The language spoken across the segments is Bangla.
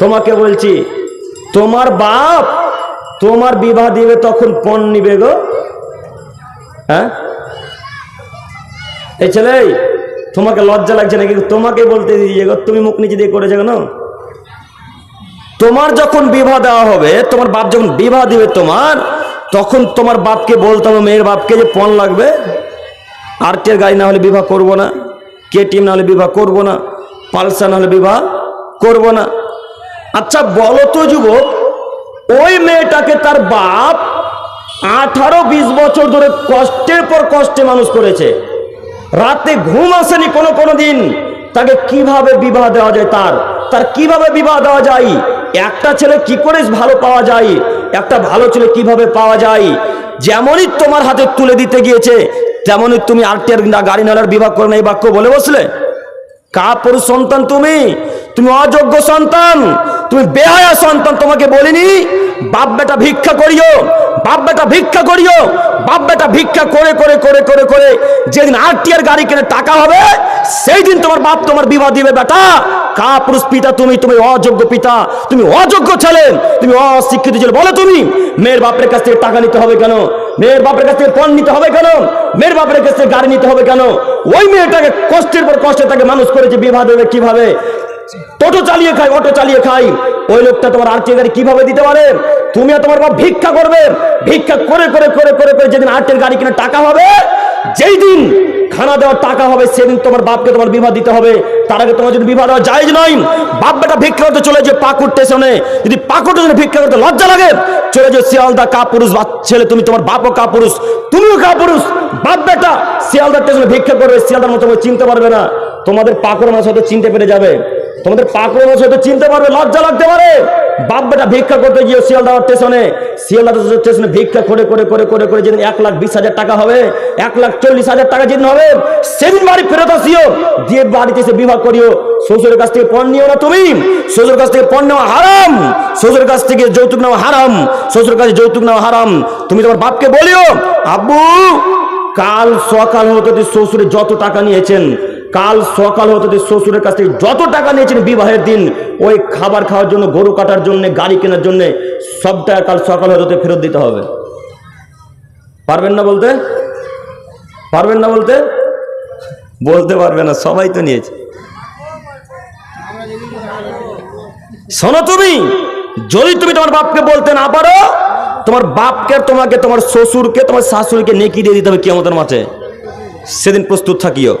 তোমাকে বলছি, তোমার বাপ তোমার বিবাহ দিবে তখন পণ নিবে গো। হ্যাঁ? এই ছেলে, তোমাকে লজ্জা লাগছে নাকি? তোমাকে বলতে দিয়ে গো, তুমি মুখ নিচে দিয়ে করেছে কেন? তোমার যখন বিবাহ দেওয়া হবে, তোমার বাপ যখন বিবাহ দিবে তোমার, তখন তোমার বাপকে বলতে হবে, মেয়ের বাপকে যে পণ লাগবে। আরটির গাড়ি না হলে বিবাহ করব না কেটিএম না হলে বিবাহ করব না, পালসার না হলে বিবাহ করব না। আচ্ছা বলো তো যুবক, ওই মেয়েটাকে তার বাপ আঠারো বিশ বছর ধরে কষ্টের পর কষ্টে মানুষ করেছে। রাতে ঘুম আসেনি কোনো কোনো দিন। তাকে কীভাবে বিবাহ দেওয়া যায় তার? তার কীভাবে বিবাহ দেওয়া যায়? একটা ছেলে কি করে ভালো পাওয়া যায়? একটা ভালো ছেলে কীভাবে পাওয়া যায়? যেমনই তোমার হাতে তুলে দিতে গিয়েছে, তেমনই তুমি আরটিআর গাড়ি নালার বিবাহ করে না এই বাক্য বলে বসলে। কা সন্তান তুমি। তুমি অযোগ্য সন্তান, তুমি বেহায়া সন্তান, তোমাকে বলিনি, বাপ বেটা ভিক্ষা করিও, বাপ বেটা ভিক্ষা করিও, বাপ বেটা ভিক্ষা করে করে করে করে করে যেদিন আরটিআর গাড়ি কিনে টাকা হবে সেই দিন তোমার বাপ তোমার বিবাহ দিবে, বেটা। কা পুরুষ পিতা তুমি তুমি অযোগ্য পিতা, তুমি অযোগ্য ছেলে, তুমি অশিক্ষিত ছেলে, বলো তুমি, মেয়ের বাপের কাছ থেকে টাকা নিতে হবে কেন? মেয়ের বাপের কাছ থেকে পণ নিতে হবে কেন? মেয়ের বাপের কাছ থেকে গাড়ি নিতে হবে কেন? ওই মেয়েটাকে কষ্টের পর কষ্টে তাকে মানুষ করেছে, বিবাহ দেবে কীভাবে? টোটো চালিয়ে খাই, অটো চালিয়ে খাই। ওই লোকটা তোমার আর্থিক গাড়ি কীভাবে দিতে পারে? তুমি তোমার বাপ ভিক্ষা করবে। ভিক্ষা করে করে করে করে করে যেদিন আর্টের গাড়ি কিনে টাকা হবে, যেই দিন খানা দেওয়ার টাকা হবে, সেদিন তোমার বাপকে তোমার বিবাহ দিতে হবে। তার আগে তোমার যদি বিবাহ দেওয়া যায় নয় বাপ বেটা ভিক্ষা করতে চলে যে পাকুর স্টেশনে যদি পাকুর স্টেশনে ভিক্ষা করতে লজ্জা লাগে, চলে যে শিয়ালদা কা পুরুষ বা ছেলে, তুমি তোমার বাপও কা পুরুষ তুমিও কা পুরুষ বাপ বেটা শিয়ালদা স্টেশনে ভিক্ষা করবে, শিয়ালদার মতো চিনতে পারবে না। তোমাদের পাকুর মাছ হয়তো চিনতে পেরে যাবে। তোমাদের পাকুর মাছ হয়তো চিনতে পারবে, লজ্জা লাগতে পারে। বাপ বেটা ভিক্ষা করতে গিয়ে শিয়ালদা স্টেশনে শিয়ালদা স্টেশনে ভিক্ষা করে করে করে করে করে যেদিন এক লাখ বিশ হাজার টাকা হবে, এক লাখ চল্লিশ হাজার টাকা যেদিন হবে, সেদিন বাড়ি ফেরত আসিও। দিয়ে বাড়িতে এসে বিবাহ করিও। শ্বশুরের কাছ থেকে পণ নিও না তুমি। শ্বশুর কাছ থেকে পণ নেওয়া হারাম। শ্বশুরের কাছ থেকে যৌতুক নেওয়া হারাম। শ্বশুরের কাছে যৌতুক নেওয়া হারাম। তুমি তোমার বাপকে বলিও, আব্বু, কাল সকাল হতে শ্বশুরে যত টাকা নিয়েছেন কাল সকাল হতে শ্বশুরের কাছ থেকে যত টাকা নিয়েছেন বিবাহের দিন, ওই খাবার খাওয়ার জন্য, গরু কাটার জন্য, গাড়ি কেনার জন্য, সব টাকা কাল সকাল হতে ফেরত দিতে হবে। পারবেন না বলতে? পারবেন না বলতে? বলতে পারবে না, সবাই তো নিয়েছে। শোনো তুমি, যদি তুমি তোমার বাপকে বলতে না পারো, তোমার বাপকে, তোমাকে, তোমার শ্বশুরকে, তোমার শাশুড়িকে নেকি দিয়ে দিতে হবে কেমতের মাঠে। সেদিন প্রস্তুত থাকিও।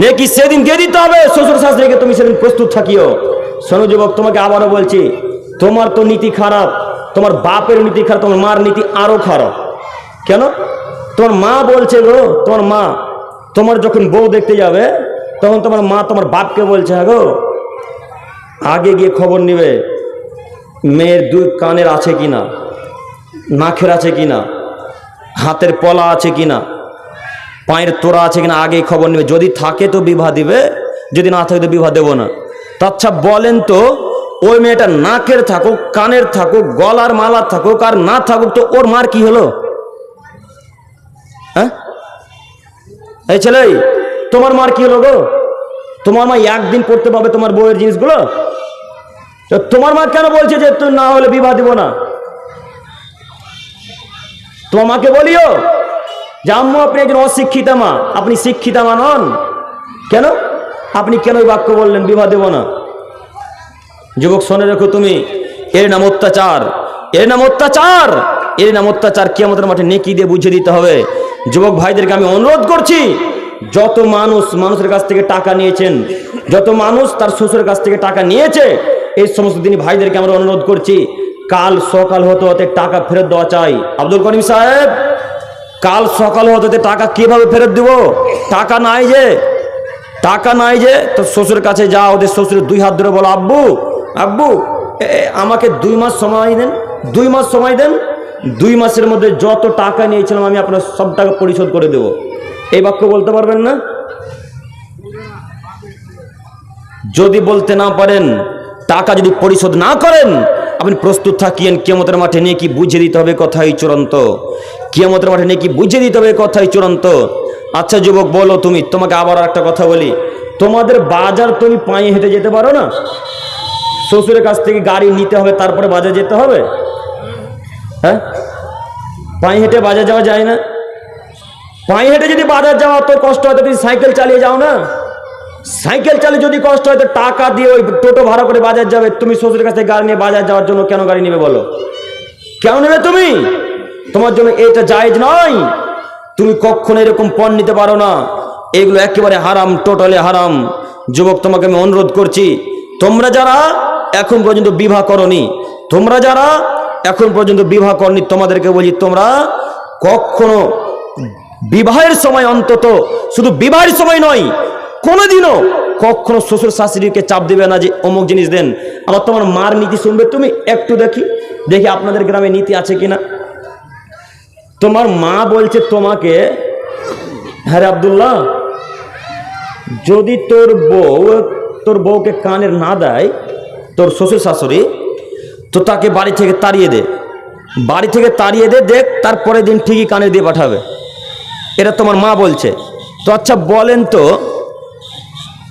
নেকি সেদিন দিয়ে দিতে হবে। শ্বশুর শাশুড়িকে তুমি সেদিন প্রস্তুত থাকিও। শোনো যুবক, তোমাকে আবারও বলছি, তোমার তো নীতি খারাপ, তোমার বাপের নীতি খারাপ, তোমার মার নীতি আরও খারাপ। কেন? তোমার মা বলছে গো, তোমার মা, তোমার যখন বউ দেখতে যাবে, তখন তোমার মা তোমার বাপকে বলছে হ্যাঁ গো, আগে গিয়ে খবর নিবে, মেয়ের দুই কানের আছে কিনা, নাকের আছে কিনা, হাতের পলা আছে কিনা পায়ের তোরা আছে কিনা আগে খবর নেবে। যদি থাকে তো বিবাহ দিবে, যদি না থাকে তো বিবাহ দেবো না। তো আচ্ছা বলেন তো, ওই মেয়েটা নাকের থাকুক, কানের থাকুক, গলার মালা থাকুক আর না থাকুক তো ওর মার কি হলো? হ্যাঁ? এই ছেলে, তোমার মার কি হলো গো? তোমার মা একদিন পড়তে পাবে তোমার বউয়ের জিনিসগুলো? তোমার মা কেন বলছে যে তুই না হলে বিবাহ দিব না? তোমার মাকে বলিও যে আম্মু আপনি একজন অশিক্ষিতা মা। আপনি শিক্ষিতা মা নন। কেন? আপনি কেন ওই বাক্য বললেন? বিবাহ দেব না। যুবক, শোনে রেখো তুমি। এর নাম অত্যাচার। এর নাম অত্যাচার। এর নাম অত্যাচার কি আমাদের মাঠে নেকি দিয়ে বুঝিয়ে দিতে হবে। যুবক ভাইদেরকে আমি অনুরোধ করছি, যত মানুষ মানুষের কাছ থেকে টাকা নিয়েছেন, যত মানুষ তার শ্বশুরের কাছ থেকে টাকা নিয়েছে, এই সমস্ত দিনই ভাইদেরকে আমরা অনুরোধ করছি, কাল সকাল হতে হতে টাকা ফেরত দেওয়া চাই। আব্দুল করিম সাহেব! কাল সকাল হতে টাকা কীভাবে ফেরত দিব? টাকা নাই যে। টাকা নাই যে তো শ্বশুর কাছে যা, ওদের শ্বশুরের দুই হাত ধরে বলো, আব্বু আব্বু আমাকে দুই মাস সময় দেন, দুই মাস সময় দেন। দুই মাসের মধ্যে যত টাকা নিয়েছিলাম আমি আপনার সব টাকা পরিশোধ করে দেব। এই বাক্য বলতে পারবেন না? যদি বলতে না পারেন, টাকা যদি পরিশোধ না করেন আপনি প্রস্তুত থাকিয়েন, কিয়ামতের মাঠে নিয়ে কি বুঝিয়ে দিতে হবে কথাই চূড়ান্ত। কিয়ামতের মাঠে নিয়ে কি বুঝিয়ে দিতে হবে কথাই চূড়ান্ত। আচ্ছা যুবক, বলো তুমি, তোমাকে আবার একটা কথা বলি। তোমাদের বাজার তুমি পায়ে হেঁটে যেতে পারো না? শ্বশুরের কাছ থেকে গাড়ি নিতে হবে, তারপরে বাজার যেতে হবে? হ্যাঁ? পায়ে হেঁটে বাজার যাওয়া যায় না? পায়ে হেঁটে যদি বাজার যাওয়া তো কষ্ট হয় তুমি সাইকেল চালিয়ে যাও না? সাইকেল চালিয়ে যদি কষ্ট হয়, তো টাকা দিয়ে ওই টোটো ভাড়া করে বাজার যাবে। তুমি শ্বশুরের কাছে গাড়ি নিয়ে বাজার যাওয়ার জন্য কেন গাড়ি নেবে বলো? কেন নেবে তুমি? তোমার জন্য এটা জায়েজ নয়। তুমি কখনো এরকম পণ নিতে পারো না। এগুলো একেবারে হারাম, টোটালি হারাম। যুবক, তোমাকে আমি অনুরোধ করছি, তোমরা যারা এখন পর্যন্ত বিবাহ করনি, তোমরা যারা এখন পর্যন্ত বিবাহ করনি, তোমাদেরকে বলি, তোমরা কখনো বিবাহের সময় অন্তত শুধু বিবাহের সময় নয় কোনোদিনও কখনো শ্বশুর শাশুড়িকে চাপ দেবে না যে অমুক জিনিস দেন। আবার তোমার মার নীতি শুনবে, তুমি একটু দেখি। দেখি আপনাদের গ্রামে নীতি আছে কিনা। তোমার মা বলছে তোমাকে হ্যাঁ আবদুল্লাহ, যদি তোর বউ, তোর বউকে কানের না দেয়, তোর শ্বশুর শাশুড়ি, তো তাকে বাড়ি থেকে তাড়িয়ে দে। বাড়ি থেকে তাড়িয়ে দে, দেখ তারপরের দিন ঠিকই কানে দিয়ে পাঠাবে। এটা তোমার মা বলছে। তো আচ্ছা বলেন তো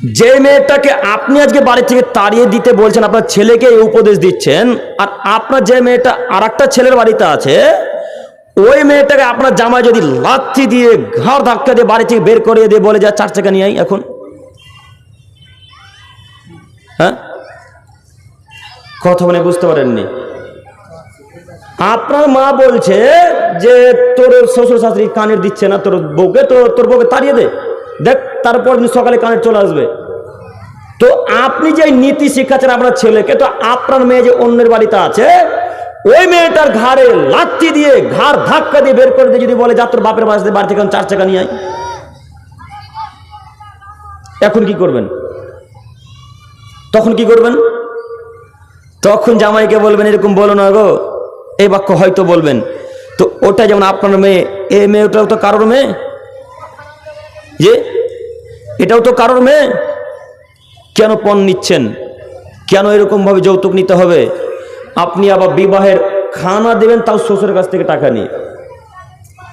যে মেয়েটাকে আপনি আজকে বাড়ি থেকে তাড়িয়ে দিতে বলছেন, আপনার ছেলেকে এই উপদেশ দিচ্ছেন, আর আপনার যে মেয়েটা আর ছেলের বাড়িতে আছে, ওই মেয়েটাকে আপনার জামাই যদি লাথি দিয়ে, ঘাড় ধাক্কা দিয়ে বাড়ি থেকে বের করে দিয়ে বলে যা চার চাকা নিয়ে আই এখন। হ্যাঁ? কথা মানে বুঝতে পারেননি। আপনার মা বলছে যে, তোর শ্বশুর শাশুড়ি কানের দিচ্ছে না, তোর বউকে তো তোর বউকে তাড়িয়ে দে। দেখ তারপর সকালে কানের চলে আসবে। তো আপনি যে নীতি শিখাচ্ছেন আপনার ছেলেকে, তো আপনার মেয়ে যে অন্যের বাড়িতে আছে, ওই মেয়েটার ঘাড়ে লাথি দিয়ে ঘাড় ধাক্কা দিয়ে বের করে দিয়ে যদি বলে, যা বাপের বাড়িতে বাড়ি থেকে চার চাকা নিয়ে এখন কি করবেন? তখন কি করবেন? তখন জামাইকে বলবেন, এরকম বলো না গো, এই বাক্য হয়তো বলবেন। তো ওটা যেমন আপনার মেয়ে এ মেয়েটাও তো কারোর মেয়ে? যে এটাও তো কারোর মেয়ে? কেন পণ নিচ্ছেন? কেন এরকমভাবে যৌতুক নিতে হবে? আপনি আবার বিবাহের খানা দেবেন, তাও শ্বশুরের কাছ থেকে টাকা নিয়ে।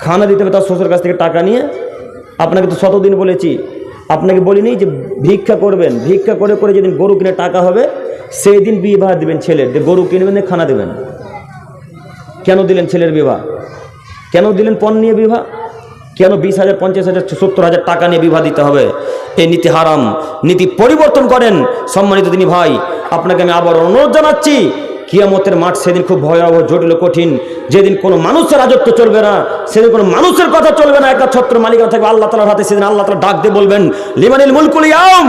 খানা দিতে হবে, তাও শ্বশুরের কাছ থেকে টাকা নিয়ে। আপনাকে তো শতদিন বলেছি। আপনাকে বলিনি যে ভিক্ষা করবেন। ভিক্ষা করে করে যেদিন গরু কিনে টাকা হবে সেই দিন বিবাহ দেবেন ছেলের। যে গরু কিনবেন খানা দেবেন। কেন দিলেন ছেলের বিবাহ? কেন দিলেন পণ নিয়ে বিবাহ? কেন বিশ হাজার, পঞ্চাশ হাজার, সত্তর হাজার টাকা নিয়ে বিবাহ দিতে হবে? এই নীতি হারাম। নীতি পরিবর্তন করেন। সম্মানিত তিনি ভাই, আপনাকে আমি আবার অনুরোধ জানাচ্ছি কিয়ামতের মাঠ সেদিন খুব ভয়াবহ, জটিল কঠিন। যেদিন কোনো মানুষের রাজত্ব চলবে না, সেদিন কোনো মানুষের কথা চলবে না। একটা ছত্র মালিকা থাকবে, আল্লাহ তালার হাতে সেদিন আল্লাহ তালা ডাক দিয়ে বলবেন, লিমানিল মুলকুল ইয়াম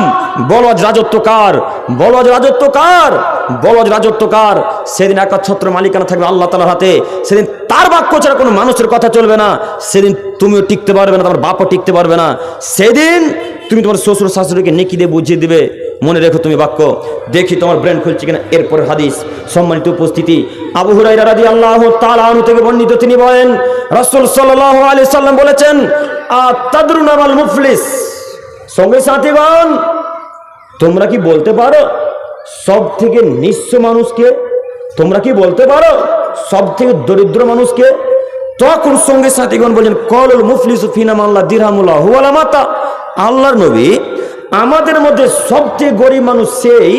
বলো আজ রাজত্ব কার? বলো আজ রাজত্ব কার? বলো আজ রাজত্ব কার? সেদিন একটা ছত্র মালিকানা থাকবে আল্লাহ তালার হাতে। সেদিন তার বাক্য ছাড়া কোনো মানুষের কথা চলবে না। সেদিন তুমিও টিকতে পারবে না, তোমার বাপও টিকতে পারবে না। সেদিন তুমি তোমার শ্বশুর শাশুড়িকে নেকি দিয়ে বুঝিয়ে দিবে। মনে রেখো তুমি বাক্য। দেখি তোমার ব্রেন খুলছে কিনা। এরপর হাদিস, সম্মানিত উপস্থিতি। আবু হুরাইরা রাদি আল্লাহ তালু থেকে বর্ণিত, তিনি বলেন, রসুল সাল্লাল্লাহু আলি সাল্লাম বলেছেন মাল মুফলিস। সঙ্গে সাথীগণ, তোমরা কি বলতে পারো? সব থেকে নিঃস্ব মানুষকে তোমরা কি বলতে পারো? সব থেকে দরিদ্র মানুষকে তখন সঙ্গে সাথীগণ বলছেন কলুল মুফলিস ফিনাম আল্লাহ দিরহামুল্লাহ মাতা। আল্লাহর নবী আমাদের মধ্যে সবচেয়ে গরিব মানুষ সেই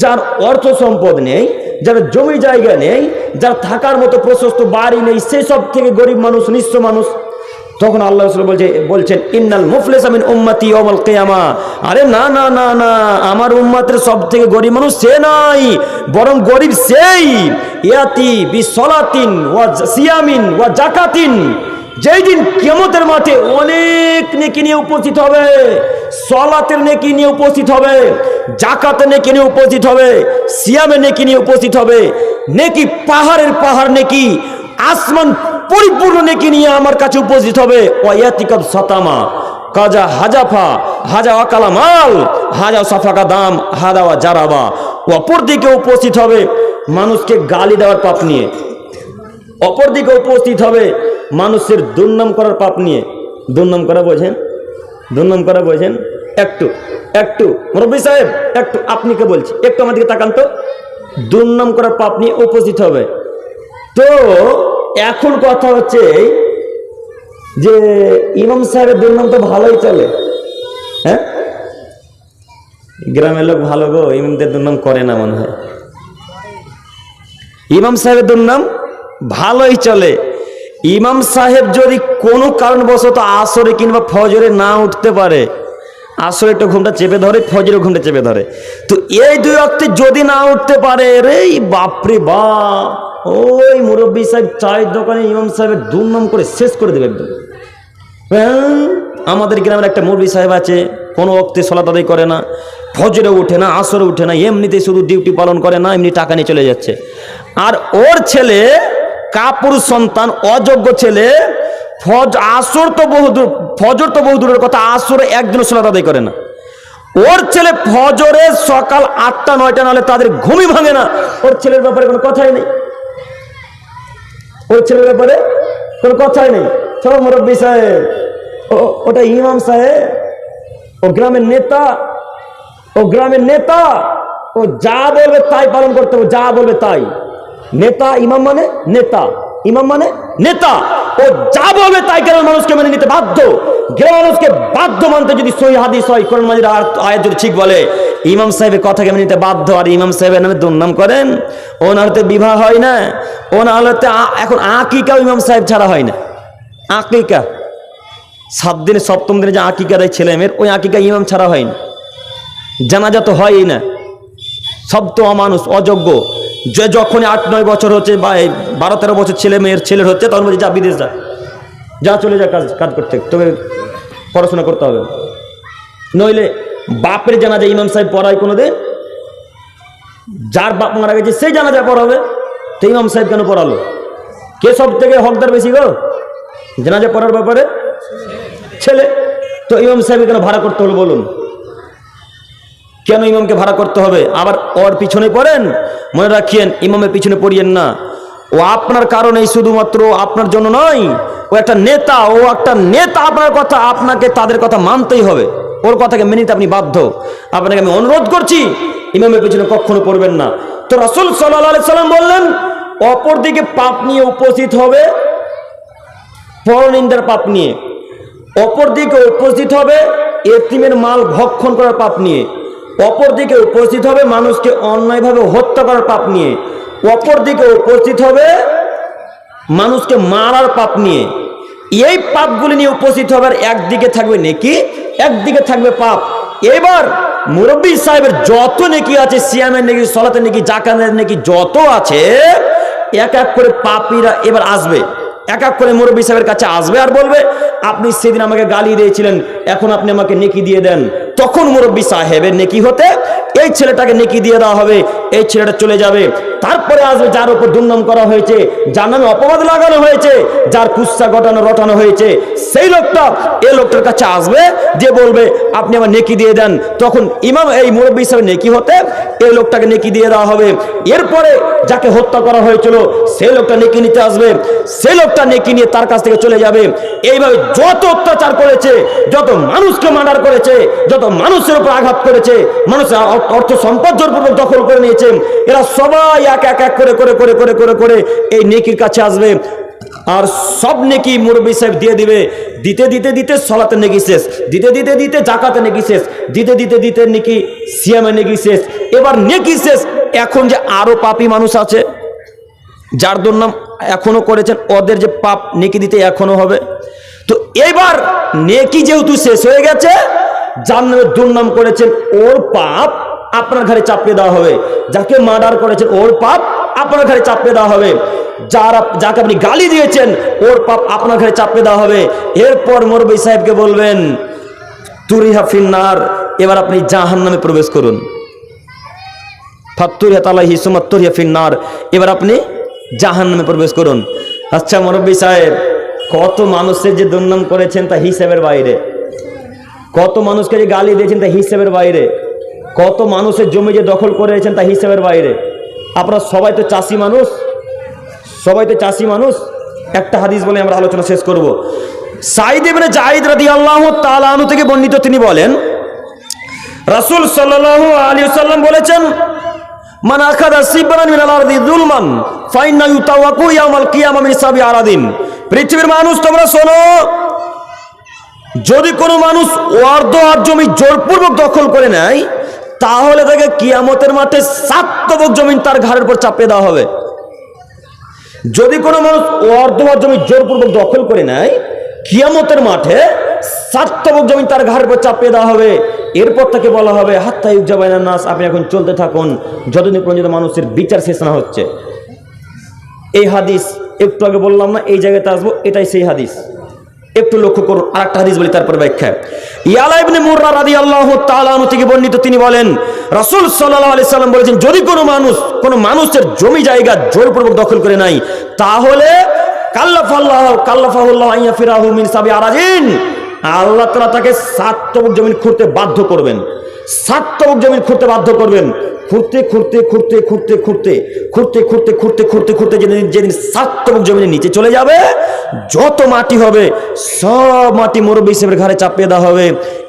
যার অর্থ সম্পদ নেই, যার জমি জায়গা নেই, যার থাকার মতো প্রশস্ত বাড়ি নেই সেই সব থেকে গরিব মানুষ, নিঃস্ব মানুষ। তখন আল্লাহ বলছে, বলছেন, ইন্নাল মুফলিস আমিন উম্মতি ওমাল কিয়ামা। আরে না না না না, আমার উম্মাতের সব থেকে গরিব মানুষ সে নাই, বরং গরিব সেই। ইয়াতি বি সলাতিন ওয়া সিয়ামিন ওয়া জাকাতিন যেই দিন কেমতের মাঠে অনেক নেকি নিয়ে উপস্থিত হবে, সলাতের নেকি নিয়ে উপস্থিত হবে জাকাতের নেকি নিয়ে উপস্থিত হবে, সিয়ামের নেকি নিয়ে উপস্থিত হবে, নেকি পাহাড়ের পাহাড় নেকি, আসমান পরিপূর্ণ নেকি নিয়ে আমার কাছে উপস্থিত হবে। ওয়াতিকাব সাতামা, কাজা হাজাফা, হাজা অকালা মাল, হাজা সাফাকা দাম হাদাওয়া জারাবা। অপর দিকে উপস্থিত হবে মানুষকে গালি দেওয়ার পাপ নিয়ে। অপর দিকে উপস্থিত হবে মানুষের দুর্নাম করার পাপ নিয়ে দুর্নাম করা বোঝেন? দুর্নাম করা বোঝেন? একটু একটু, মুরব্বী সাহেব, একটু আপনি কে বলছি? একটু আমার দিকে তাকান তো। দুর্নাম করার পাপ নিয়ে উপস্থিত হবে। তো এখন কথা হচ্ছে যে ইমাম সাহেবের দুর্নাম তো ভালোই চলে। হ্যাঁ? গ্রামের লোক ভালো গো, ইমামদের দুর্নাম করে না মনে হয়। ইমাম সাহেবের দুর্নাম ভালোই চলে। ইমাম সাহেব যদি কোনো কারণবশত আসরে কিংবা ফজরে না উঠতে পারে আসরে একটু ঘুমটা চেপে ধরে ফজরে ঘুমটা চেপে ধরে। তো এই দুই অক্টে যদি না উঠতে পারে রে বাপরে বাপ ওই মুরব্বী সাহেব চায়ের দোকানে ইমাম সাহেবের দুর্নাম করে শেষ করে দেবে একদম। হ্যাঁ, আমাদের গ্রামের একটা মুরবি সাহেব আছে কোনো অক্তে সলাত আদায় করে না ফজরে উঠে না আসরে উঠে না এমনিতেই শুধু ডিউটি পালন করে না এমনি টাকা নিয়ে চলে যাচ্ছে। আর ওর ছেলে কাপুর সন্তান, অযোগ্য ছেলে, ফজ, আসর তো বহুদূর ফজর তো বহুদূরের কথা, আসরে একদিন সলাত আদায় করে না। ওর ছেলে ফজরে সকাল আটটা, নয়টা, নাহলে তাদের ঘুমই ভাঙে না। ওর ছেলের ব্যাপারে কোনো কথাই নেই। ওর ছেলের ব্যাপারে কোনো কথাই নেই। চলো মুরব্বী সাহেব ওটা ইমাম সাহেব, ও গ্রামের নেতা, ও গ্রামের নেতা, ও যা বলবে তাই পালন করতে হবে, যা বলবে তাই। নেতা, ইমাম মানে নেতা। ইমাম মানে নেতা। ও যা বলবে তাই গ্রামের মানুষকে মেনে নিতে বাধ্য। গ্রামের মানুষকে বাধ্য মানতে যদি সই হাদিস হয়, কোরআন মাজির আয়াত যদি ঠিক বলে, ইমাম সাহেবের কথাকে মেনে নিতে বাধ্য। আর ইমাম সাহেবের নামে দুর্নাম করেন। ওনার হতে বিবাহ হয় না। ওনার হতে এখন আকিকাও ইমাম সাহেব ছাড়া হয় না। আকিকা। সাত দিনে, সপ্তম দিনে যে আকিকা দেয় ছেলে মেয়ের, ওই আকিকা ইমাম ছাড়া হয়নি জানাজা তো হয়ই না। সব তো অমানুষ, অযোগ্য। যে যখন আট, নয় বছর হচ্ছে বা বারো, তেরো বছর ছেলে মেয়ের ছেলের হচ্ছে, তখন বলছে, যা, বিদেশ যা। যা চলে যা, কাজ কাজ করতে। তোকে পড়াশোনা করতে হবে। নইলে বাপের জানা যায় ইমাম সাহেব পড়ায় কোনো দিন যার বাপ মারা গেছে, সেই জানাজা পড়াবে। তো ইমাম সাহেব কেন পড়ালো? কে সব থেকে হকদার বেশি গো? জানা জানাজা পড়ার ব্যাপারে? ছেলে। তো ইমাম সাহেব কেন ভাড়া করতে হলো বলুন? কেন ইমামকে ভাড়া করতে হবে? আবার ওর পিছনে পড়েন? মনে রাখিয়েন, ইমামের পিছনে পড়িয়েন না। ও আপনার কারণেই শুধুমাত্র আপনার জন্য নয়, ও একটা নেতা, ও একটা নেতা আপনার কথা আপনাকে তাদের কথা মানতেই হবে। ওর কথাকে মেনে আপনি বাধ্য। আপনাকে আমি অনুরোধ করছি, ইমামের পিছনে কখনো পড়বেন না। তো রাসুল সাল্লাহ সাল্লাম বললেন অপর দিকে পাপ নিয়ে উপস্থিত হবে, পরনিন্দার পাপ নিয়ে। অপরদিকে উপস্থিত হবে, এতিমের মাল ভক্ষণ করার পাপ নিয়ে। অপরদিকে উপস্থিত হবে মানুষকে অন্যায়ভাবে হত্যা করার পাপ নিয়ে। অপরদিকে উপস্থিত হবে মানুষকে মারার পাপ নিয়ে। এই পাপগুলি নিয়ে উপস্থিত হবার একদিকে থাকবে নেকি, একদিকে থাকবে পাপ। এবার মুরব্বী সাহেবের যত নেকি আছে, সিয়ামের নেকি, সলাতের নেকি জাকানের নেকি, যত আছে, এক এক করে পাপীরা এবার আসবে। এক এক করে মুরব্বী সাহেবের কাছে আসবে আর বলবে, আপনি সেদিন আমাকে গালি দিয়েছিলেন, এখন আপনি আমাকে নেকি দিয়ে দেন। তখন মুরব্বী সাহেবের নেকি হতে এই ছেলেটাকে নেকি দিয়ে দেওয়া হবে, এই ছেলেটা চলে যাবে। তারপরে আসবে যার উপর দুর্নাম করা হয়েছে, যার নামে অপবাদ লাগানো হয়েছে, যার কুৎসা ঘটানো রটানো হয়েছে, সেই লোকটা এই লোকটার কাছে আসবে, যে বলবে, আপনি আমার নেকি দিয়ে দেন। তখন ইমাম, এই মুরব্বী হিসাবে নেকি হতে, এই লোকটাকে নেকি দিয়ে দেওয়া হবে। এরপরে যাকে হত্যা করা হয়েছিল, সেই লোকটা নেকি নিতে আসবে। সেই লোকটা নেকি নিয়ে তার কাছ থেকে চলে যাবে। এইভাবে যত অত্যাচার করেছে, যত মানুষকে মার্ডার করেছে, যত মানুষের উপর আঘাত করেছে, মানুষের অর্থ সম্পদ জোরপূর্বক দখল করে নিয়েছে, এরা সবাই এক এক এক করে করে করে করে করে করে এই নেকির কাছে আসবে। আর সব নেকি মুরব্বী সাহেব দিয়ে দিবে। দিতে দিতে দিতে সলাতে নেকি শেষ। দিতে দিতে দিতে জাকাতে নেকি শেষ। দিতে দিতে দিতে নেকি সিয়ামে নেকি শেষ। এবার নেকি শেষ। এখন যে আরও পাপী মানুষ আছে, যার দুর্নাম এখনও করেছেন, ওদের যে পাপ নেকি দিতে এখনও হবে। তো এবার নেকি যেহেতু শেষ হয়ে গেছে যার নামে দুর্নাম করেছেন ওর পাপ আপনার ঘরে চাপিয়ে দেওয়া হবে। যাকে মার্ডার করেছেন ওর পাপ আপনার ঘরে চাপিয়ে দেওয়া হবে। যারা যাকে আপনি গালি দিয়েছেন, ওর পাপ আপনার ঘরে চাপিয়ে দেওয়া হবে। এরপর মোরবি সাহেবকে বলবেন, তুরিহা ফিন্নার, এবার আপনি জাহান নামে প্রবেশ করুন। ফাত্তুরিয়া তালাহি সুমাত্তুরিয়া ফিন্নার, এবার আপনি জাহান নামে প্রবেশ করুন। আচ্ছা মুরব্বী সাহেব, কত মানুষের যে দুর্নাম করেছেন তা হিসেবের বাইরে। কত মানুষকে যে গালি দিয়েছেন তা হিসেবের বাইরে। কত মানুষের জমি যে দখল করেছেন তা হিসেবের বাইরে। আপনারা সবাই তো চাষি মানুষ। সবাই তো চাষি মানুষ। একটা হাদিস বলে আমরা আলোচনা শেষ করব। সাইদ ইবনে জাহিদ রাদিয়াল্লাহু তাআলা আনহু থেকে বর্ণিত তিনি বলেন, রাসূল সাল্লাল্লাহু আলাইহি সাল্লাম বলেছেন পৃথিবীর মানুষ, তোমরা শোনো, যদি কোনো মানুষ অর্ধ আর জমি জোরপূর্বক দখল করে নেয় তাহলে তাকে কিয়ামতের মাঠে সাত তবক জমিন তার ঘাড়ের উপর চাপিয়ে দেওয়া হবে। যদি কোনো মানুষ অর্ধবার জমি জোরপূর্বক দখল করে নেয়, কিয়ামতের মাঠে সাতটবক জমি তার ঘাড়ের উপর চাপিয়ে দেওয়া হবে। এরপর তাকে বলা হবে, হাত্তা ইউজাবাইনার নাস, আপনি এখন চলতে থাকুন। যতদিন পর্যন্ত মানুষের বিচার শেষ না হচ্ছে। এই হাদিস, একটু আগে বললাম না, এই জায়গাতে আসব, এটাই সেই হাদিস। একটু লক্ষ্য করুন আর একটা হাদিস বলি তারপরে ব্যাখ্যা। ইয়ালা ইবনে মুররা রাদিয়াল্লাহু তাআলা আনহু থেকে বর্ণিত, তিনি বলেন, রাসূল সাল্লাল্লাহু আলাইহি সাল্লাম বলেছেন, যদি কোনো মানুষ, কোনো মানুষের জমি জায়গা জোরপূর্বক দখল করে নাই, তাহলে কাল্লাফাল্লাহ, কাল্লাফাহুল্লাহ আইয়া ফিরাহু মিন সাবি আরাজিন। আল্লাহ তাআলা তাকে সাত তবক জমিন খুঁড়তে বাধ্য করবেন। সাত তবক জমিন খুঁড়তে বাধ্য করবেন। খুঁড়তে খুঁড়তে খুঁড়তে খুঁড়তে খুঁড়তে খুঁড়তে খুঁড়তে খুঁড়তে খুঁড়তে খুঁড়তে যেদিন যেদিন সাত তবক জমিনের নিচে চলে যাবে। যত মাটি হবে, সব মাটি মুরব্বী সাহেবের ঘাড়ে চাপিয়ে দেওয়া হবে।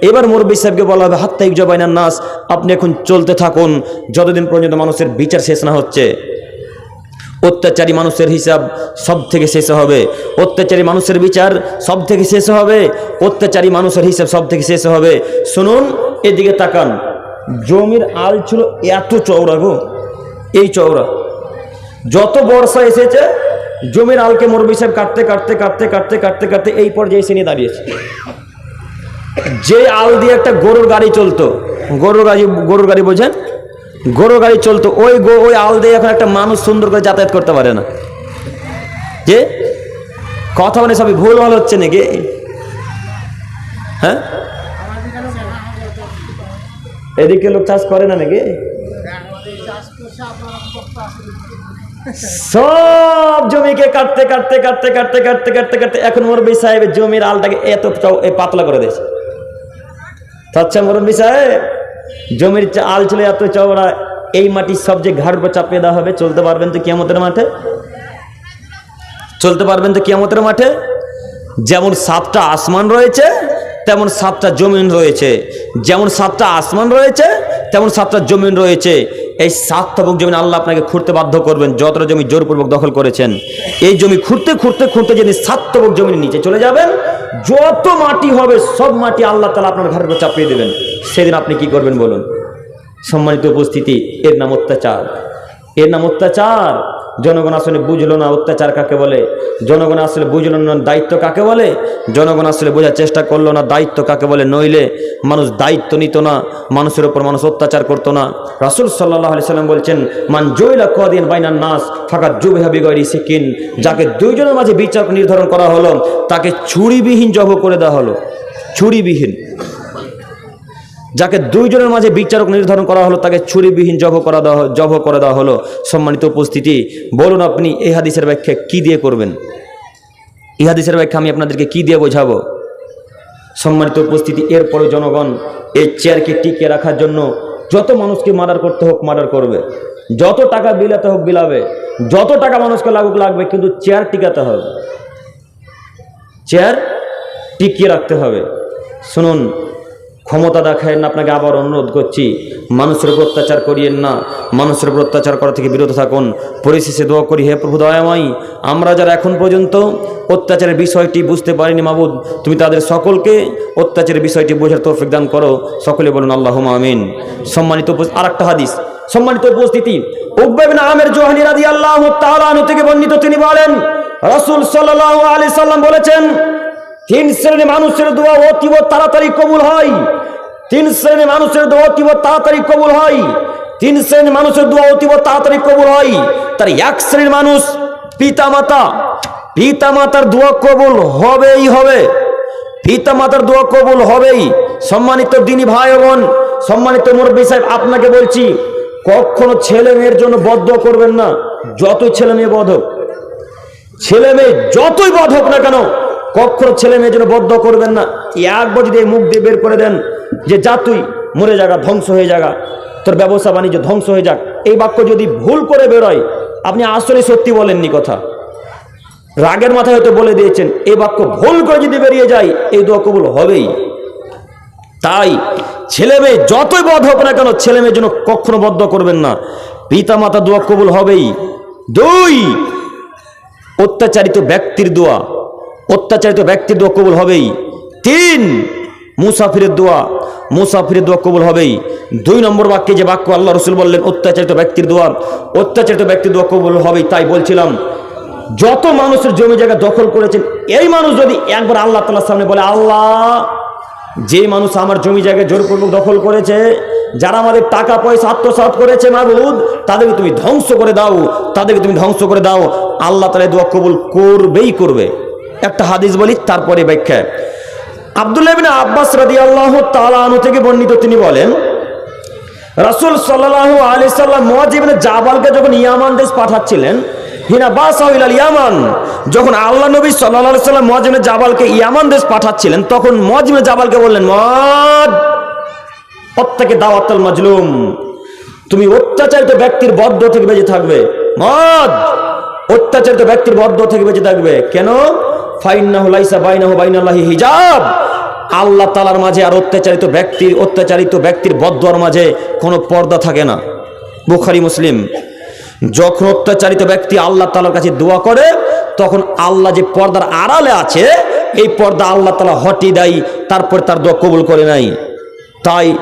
এবার মুরব্বী সাহেবকে বলা হবে হাত্তা ইকজবাইনার নাস, আপনি এখন চলতে থাকুন। যতদিন পর্যন্ত মানুষের বিচার শেষ না হচ্ছে, অত্যাচারী মানুষের হিসাব সব থেকে শেষ হবে। অত্যাচারী মানুষের বিচার সব থেকে শেষ হবে, অত্যাচারী মানুষের হিসাব সব থেকে শেষ হবে। শুনুন, এদিকে তাকান। জমির আল ছিল এত চওড়া গো, এই চওড়া। যত বর্ষা এসেছে, জমির আলকে মুরব্বী সাহেব কাটতে কাটতে কাটতে কাটতে কাটতে কাটতে এই পর্যায়ে এসে নিয়ে দাঁড়িয়েছে। যে আল দিয়ে একটা গরুর গাড়ি চলতো, গরুর গাড়ি গরুর গাড়ি বোঝেন? গরুর গাড়ি চলতো, ওই গো- ওই আল দিয়ে এখন একটা মানুষ সুন্দর করে যাতায়াত করতে পারে না। যে? কথা মানে সবই ভুল ভালো হচ্ছে নাকি? হ্যাঁ? এদিকে লোক চাষ করে না নাকি? সব জমিকে কাটতে কাটতে কাটতে কাটতে কাটতে কাটতে কাটতে এখন মুরব্বী সাহেবের জমির আলটাকে এত পাতলা করে দিয়েছে। আচ্ছা মুরব্বী সাহেব, জমির আল ছিল এত চওড়া, এই মাটি সব যে ঘাড় উপর চাপিয়ে দেওয়া হবে, চলতে পারবেন তো কিয়ামতের মাঠে? চলতে পারবেন তো কিয়ামতের মাঠে? যেমন সাতটা আসমান রয়েছে তেমন সাতটা জমিন রয়েছে। যেমন সাতটা আসমান রয়েছে, তেমন সাতটা জমিন রয়েছে। এই সাত তবক জমিন আল্লাহ আপনাকে খুঁড়তে বাধ্য করবেন, যতটা জমি জোরপূর্বক দখল করেছেন। এই জমি খুঁড়তে খুঁড়তে খুঁড়তে যেদিন সাত তবক জমির নিচে চলে যাবেন, যত মাটি হবে, সব মাটি আল্লাহ তালা আপনার ঘরের উপর চাপিয়ে দেবেন। সেদিন আপনি কি করবেন বলুন? সম্মানিত উপস্থিতি, এর নাম অত্যাচার। এর নাম অত্যাচার। জনগণ আসলে বুঝলো না, অত্যাচার কাকে বলে? জনগণ আসলে বুঝলো না, দায়িত্ব কাকে বলে? জনগণ আসলে বোঝার চেষ্টা করল না, দায়িত্ব কাকে বলে? নইলে মানুষ দায়িত্ব নিত না, মানুষের ওপর মানুষ অত্যাচার করতো না। রাসুল সাল্লাহ আলি সাল্লাম বলছেন, মান জৈলা কদিন বাইনার নাস ফাঁকা জুবেহা বিগরি সিকিন। যাকে দুইজনের মাঝে বিচার নির্ধারণ করা হলো, তাকে ছুরিবিহীন জব করে দেওয়া হলো। ছুরিবিহীন। যাকে দুইজনের মাঝে বিচারক নির্ধারণ করা হলো, তাকে ছুরিবিহীন জব করা দেওয়া জব করে দেওয়া হলো। সম্মানিত উপস্থিতি, বলুন আপনি এই হাদিসের ব্যাখ্যা কি দিয়ে করবেন? এই হাদিসের ব্যাখ্যা আমি আপনাদেরকে কি দিয়ে বোঝাবো? সম্মানিত উপস্থিতি এরপরে জনগণ এই চেয়ারকে টিকে রাখার জন্য যত মানুষকে মার্ডার করতে হোক মার্ডার করবে। যত টাকা বিলাতে হোক বিলাবে। যত টাকা মানুষকে লাগুক লাগবে, কিন্তু চেয়ার টিকাতে হবে। চেয়ার টিকিয়ে রাখতে হবে। শুনুন ক্ষমতা দেখায় না, আপনাকে আবার অনুরোধ করছি, মানুষের উপর অত্যাচার করিয়েন না, মানুষের উপর অত্যাচার করা থেকে বিরত থাকুন। পরিশেষে দোয়া করি, হে প্রভু দয়াময়, আমরা যারা এখন পর্যন্ত অত্যাচারের বিষয়টি বুঝতে পারিনি মাবুদ, তুমি তাদের সকলকে অত্যাচারের বিষয়টি বোঝার তৌফিক দান করো। সকলে বলুন আল্লাহ আমিন। সম্মানিত আর একটা হাদিস, সম্মানিত উপস্থিতি আমের জোহানি রাদি আল্লাহ থেকে বর্ণিত, তিনি বলেন, রসুল সাল্লাল্লাহু আলাইহি সাল্লাম বলেছেন তিন শ্রেণি মানুষের দোয়া অতীব তাড়াতাড়ি কবুল হয়। তিন শ্রেণি মানুষের দোয়া অতীব তাড়াতাড়ি কবুল হয়। তিন শ্রেণি মানুষের দোয়া অতীব তাড়াতাড়ি কবুল হয়। তার এক শ্রেণির মানুষ পিতা মাতা পিতা মাতার দোয়া কবুল হবেই হবে। পিতা মাতার দোয়া কবুল হবেই। সম্মানিত দিনী ভাই বোন, সম্মানিত মুরব্বী সাহেব, আপনাকে বলছি, কখনো ছেলে মেয়ের জন্য বদ্ধ করবেন না। যতই ছেলে মেয়ে বধ ছেলে মেয়ে যতই বধ হোক না কেন কখনো ছেলে মেয়ের জন্য বদ্ধ করবেন না। একবার যদি এই মুখ দিয়ে বের করে দেন যে, যা তুই, মরে যাগা, ধ্বংস হয়ে যাগা, তোর ব্যবসা বাণিজ্য ধ্বংস হয়ে যাক। এই বাক্য যদি ভুল করে বেরোয়, আপনি আসলে সত্যি বলেননি কথা। রাগের মাথায় হয়তো বলে দিয়েছেন এই বাক্য ভুল করে যদি বেরিয়ে যায় এই দোয়া কবুল হবেই। তাই ছেলে মেয়ে যতই বধ হোক না কেন, ছেলে মেয়ের জন্য কখনো বদ্ধ করবেন না। পিতা মাতা দোয়া কবুল হবেই। দুই, অত্যাচারিত ব্যক্তির দোয়া। অত্যাচারিত ব্যক্তির দোয়া কবুল হবেই। তিন, মুসাফিরের দোয়া। মুসাফিরের দোয়া কবুল হবেই। দুই নম্বর বাক্যে যে বাক্য আল্লাহ রসুল বললেন, অত্যাচারিত ব্যক্তির দোয়া অত্যাচারিত ব্যক্তির দোয়া কবুল হবেই তাই বলছিলাম, যত মানুষের জমি জায়গা দখল করেছেন, এই মানুষ যদি একবার আল্লাহ তালার সামনে বলে, আল্লাহ, যে মানুষ আমার জমি জায়গায় জোরপূর্বক দখল করেছে, যারা আমাদের টাকা, পয়সা, আত্মসাৎ করেছে মাবুদ তাদেরকে তুমি ধ্বংস করে দাও, তাদেরকে তুমি ধ্বংস করে দাও, আল্লাহ তালা দোয়া কবুল করবেই করবে। একটা হাদিস বলি, তারপরে ব্যাখ্যা। আবদুল্লাহ বিন আব্বাস রাদি আল্লাহ তালানু থেকে বর্ণিত, তিনি বলেন, রাসুল সাল্লাহ আলি সাল্লাম মোয়াজিবিন জাবালকে যখন ইয়ামান দেশ পাঠাচ্ছিলেন, হিনা বাসাউল আল ইয়ামান, যখন আল্লাহ নবী সাল্লাহ সাল্লাম মোয়াজিবিন জাবালকে ইয়ামান দেশ পাঠাচ্ছিলেন, তখন মোয়াজিবিন জাবালকে বললেন মদ প্রত্যেকে দাওয়াতাল মাজলুম, তুমি অত্যাচারিত ব্যক্তির বদ্ধ থেকে বেঁচে থাকবে। মদ অত্যাচারিত ব্যক্তির বদ্ধ থেকে বেঁচে থাকবে। কেন? হিজাব। আল্লাহ তালার মাঝে আর অত্যাচারিত ব্যক্তির অত্যাচারিত ব্যক্তির বদ্ধর মাঝে কোনো পর্দা থাকে না। বুখারি, মুসলিম। যখন অত্যাচারিত ব্যক্তি আল্লাহ তালার কাছে দোয়া করে, তখন আল্লাহ যে পর্দার আড়ালে আছে, এই পর্দা আল্লাহ তালা হটি দেয়, তারপর তার দোয়া কবুল করে নাই তাই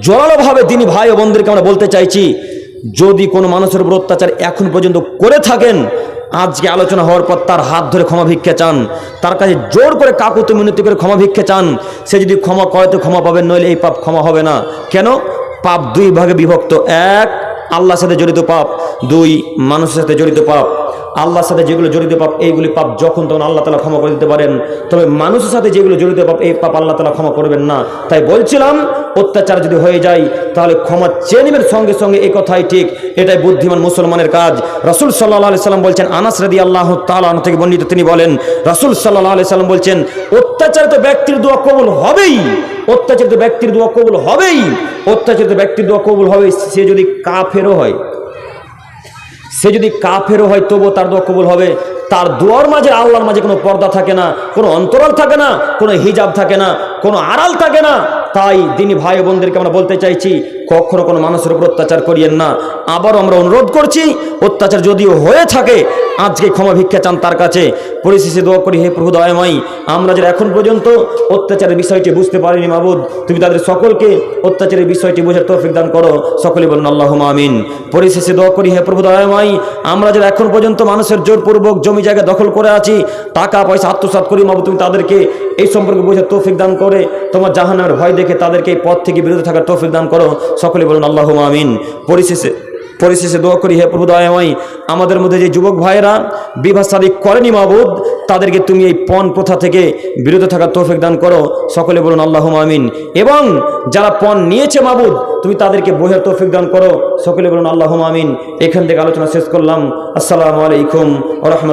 জোরালোভাবে তিনি ভাই ও বোনদেরকে আমরা বলতে চাইছি যদি কোনো মানুষের উপর অত্যাচার এখন পর্যন্ত করে থাকেন, আজকে আলোচনা হওয়ার পর তার হাত ধরে ক্ষমা ভিক্ষে চান, তার কাছে জোর করে কাকুতি মিনতি করে ক্ষমা ভিক্ষে চান, সে যদি ক্ষমা করে তো ক্ষমা পাবেন, নইলে এই পাপ ক্ষমা হবে না। কেন? পাপ দুই ভাগে বিভক্ত। এক, আল্লাহর সাথে জড়িত পাপ, দুই, মানুষের সাথে জড়িত পাপ। আল্লাহর সাথে যেগুলো জড়িত পাপ, এইগুলি পাপ যখন তখন আল্লাহ তালা ক্ষমা করে দিতে পারেন। তবে মানুষের সাথে যেগুলো জড়িত পাপ, এই পাপ আল্লাহ তালা ক্ষমা করবেন না। তাই বলছিলাম, অত্যাচার যদি হয়ে যায়, তাহলে ক্ষমা চেয়ে নেবেন সঙ্গে সঙ্গে, এই কথাই ঠিক। এটাই বুদ্ধিমান মুসলমানের কাজ। রাসুল সাল্লাহ সাল্লাম বলছেন, আনাস রদি আল্লাহ তালা থেকে বর্ণিত তিনি বলেন, রাসুল সাল্লাহ সাল্লাম বলছেন, অত্যাচারিত ব্যক্তির দোয়া কবুল হবেই। অত্যাচারিত ব্যক্তির দোয়া কবুল হবেই। অত্যাচারিত ব্যক্তির দোয়া কবুল হবে, সে যদি কাফেরও হয়। সে যদি কাফেরও হয়, তবুও তার দোয়া কবুল হবে। তার দোয়ার মাঝে আল্লাহর মাঝে কোনো পর্দা থাকে না, কোনো অন্তরাল থাকে না, কোনো হিজাব থাকে না, কোনো আড়াল থাকে না। তাই তিনি ভাই বোনদেরকে আমরা বলতে চাইছি, কখনো কোনো মানুষের উপর অত্যাচার করিয়েন না। আবারও আমরা অনুরোধ করছি, অত্যাচার যদিও হয়ে থাকে, আজকে ক্ষমা ভিক্ষা চান তার কাছে। পরিশেষে দোয়া করি, হে প্রভু দয়াময় আমরা যারা এখন পর্যন্ত অত্যাচারের বিষয়টি বুঝতে পারিনি মাবুদ, তুমি তাদের সকলকে অত্যাচারের বিষয়টি বোঝার তৌফিক দান করো। সকলে বলুন আল্লাহ আমিন। পরিশেষে দোয়া করি, হে প্রভু দয়াময়, আমরা যারা এখন পর্যন্ত মানুষের জোরপূর্বক জমি জায়গা দখল করে আছি, টাকা, পয়সা, আত্মসাৎ করি, মাবুদ, তুমি তাদেরকে এই সম্পর্কে বোঝার তৌফিক দান করে, তোমার জাহান্নামের ভয় দেখে তাদেরকে এই পথ থেকে বিরত থাকার তৌফিক দান করো। সকলে বলুন আল্লাহ আমিন। পরিশেষে পরিশেষে দোয়া করি, হে প্রভু দয়াময়, আমাদের মধ্যে যে যুবক ভাইয়েরা বিবাহ সাদী করেনি মাবুদ তাদেরকে তুমি এই পণ প্রথা থেকে বিরত থাকার তৌফিক দান করো। সকলে বলুন আল্লাহ আমিন। এবং যারা পণ নিয়েছে মাবুদ তুমি তাদেরকে বহের তৌফিক দান করো। সকলে বলুন আল্লাহ আমিন। এখান থেকে আলোচনা শেষ করলাম। আসসালামু আলাইকুম রহমত